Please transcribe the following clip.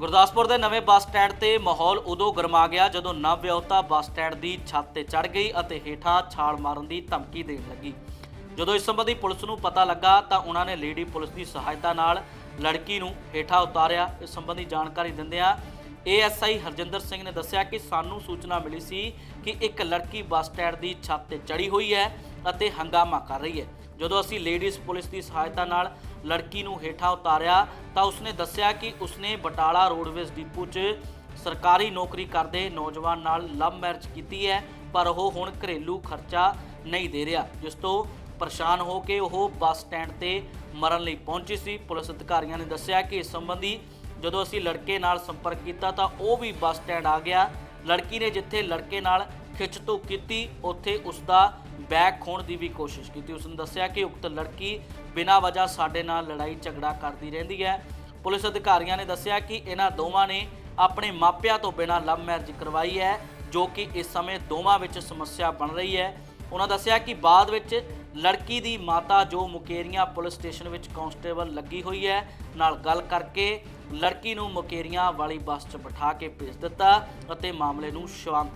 ਗੁਰਦਾਸਪੁਰ ਦੇ ਨਵੇਂ bus stand ਤੇ ਮਾਹੌਲ ਉਦੋਂ ਗਰਮਾ ਗਿਆ ਜਦੋਂ ਨਵਵਿਆਹੁਤਾ ਬੱਸ ਸਟੈਂਡ ਦੀ ਛੱਤ ਤੇ ਚੜ ਗਈ ਅਤੇ ਹੇਠਾਂ ਛਾਲ ਮਾਰਨ ਦੀ ਧਮਕੀ ਦੇਣ ਲੱਗੀ। ਜਦੋਂ ਇਸ ਸੰਬੰਧੀ ਪੁਲਿਸ ਨੂੰ ਪਤਾ ਲੱਗਾ ਤਾਂ ਉਹਨਾਂ ਨੇ ਲੇਡੀ ਪੁਲਿਸ ਦੀ ਸਹਾਇਤਾ ਨਾਲ ਲੜਕੀ ਨੂੰ ਹੇਠਾਂ ਉਤਾਰਿਆ। ਇਸ ਸੰਬੰਧੀ ਜਾਣਕਾਰੀ ਦਿੰਦਿਆਂ ਏਐਸਆਈ ਹਰਜਿੰਦਰ ਸਿੰਘ ਨੇ ਦੱਸਿਆ ਕਿ ਸਾਨੂੰ ਸੂਚਨਾ ਮਿਲੀ ਸੀ ਕਿ ਇੱਕ ਲੜਕੀ ਬੱਸ ਸਟੈਂਡ ਦੀ ਛੱਤ ਤੇ ਚੜੀ ਹੋਈ ਹੈ ਅਤੇ ਹੰਗਾਮਾ ਕਰ ਰਹੀ ਹੈ। ਜਦੋਂ ਅਸੀਂ ਲੇਡੀਜ਼ ਪੁਲਿਸ ਦੀ ਸਹਾਇਤਾ ਨਾਲ ਲੜਕੀ ਨੂੰ ਹੇਠਾਂ ਉਤਾਰਿਆ ਤਾਂ ਉਸਨੇ ਦੱਸਿਆ ਕਿ ਉਸਨੇ ਬਟਾਲਾ ਰੋਡਵੇਜ਼ ਡਿਪੂ 'ਚ ਸਰਕਾਰੀ ਨੌਕਰੀ ਕਰਦੇ ਨੌਜਵਾਨ ਨਾਲ ਲਵ ਮੈਰਿਜ ਕੀਤੀ ਹੈ, ਪਰ ਉਹ ਹੁਣ ਘਰੇਲੂ ਖਰਚਾ ਨਹੀਂ ਦੇ ਰਿਹਾ, ਜਿਸ ਤੋਂ ਪਰੇਸ਼ਾਨ ਹੋ ਕੇ ਉਹ ਬੱਸ ਸਟੈਂਡ ਤੇ ਮਰਨ ਲਈ ਪਹੁੰਚੀ ਸੀ। ਪੁਲਿਸ ਅਧਿਕਾਰੀਆਂ ਨੇ ਦੱਸਿਆ ਕਿ ਇਸ ਸੰਬੰਧੀ ਜਦੋਂ ਅਸੀਂ ਲੜਕੇ ਨਾਲ ਸੰਪਰਕ ਕੀਤਾ ਤਾਂ ਉਹ ਵੀ ਬੱਸ ਸਟੈਂਡ ਆ ਗਿਆ। ਲੜਕੀ ਨੇ ਜਿੱਥੇ ਲੜਕੇ ਨਾਲ ਖਿੱਚਤੂ ਕੀਤੀ, ਉੱਥੇ ਉਸ ਦਾ ਬੈਗ ਖੋਣ ਦੀ ਵੀ ਕੋਸ਼ਿਸ਼ ਕੀਤੀ। ਉਸਨੇ ਦੱਸਿਆ ਕਿ ਉਕਤ ਲੜਕੀ ਬਿਨਾਂ ਵਜ੍ਹਾ ਸਾਡੇ ਨਾਲ ਲੜਾਈ ਝਗੜਾ ਕਰਦੀ ਰਹਿੰਦੀ ਹੈ। ਪੁਲਿਸ ਅਧਿਕਾਰੀਆਂ ਨੇ ਦੱਸਿਆ ਕਿ ਇਹਨਾਂ ਦੋਵਾਂ ਨੇ ਆਪਣੇ ਮਾਪਿਆਂ ਤੋਂ ਬਿਨਾਂ ਲਵ ਮੈਰਿਜ ਕਰਵਾਈ ਹੈ, ਜੋ ਕਿ ਇਸ ਸਮੇਂ ਦੋਵਾਂ ਵਿੱਚ ਸਮੱਸਿਆ ਬਣ ਰਹੀ ਹੈ। ਉਹਨਾਂ ਦੱਸਿਆ ਕਿ ਬਾਅਦ ਵਿੱਚ ਲੜਕੀ ਦੀ ਮਾਤਾ ਜੋ ਮੁਕੇਰੀਆਂ ਪੁਲਿਸ ਸਟੇਸ਼ਨ ਵਿੱਚ ਕਾਂਸਟੇਬਲ ਲੱਗੀ ਹੋਈ ਹੈ, ਨਾਲ ਗੱਲ ਕਰਕੇ ਲੜਕੀ ਨੂੰ ਮੁਕੇਰੀਆਂ ਵਾਲੀ ਬੱਸ 'ਚ ਬਿਠਾ ਕੇ ਭੇਜ ਦਿੱਤਾ ਅਤੇ ਮਾਮਲੇ ਨੂੰ ਸ਼ਾਂਤ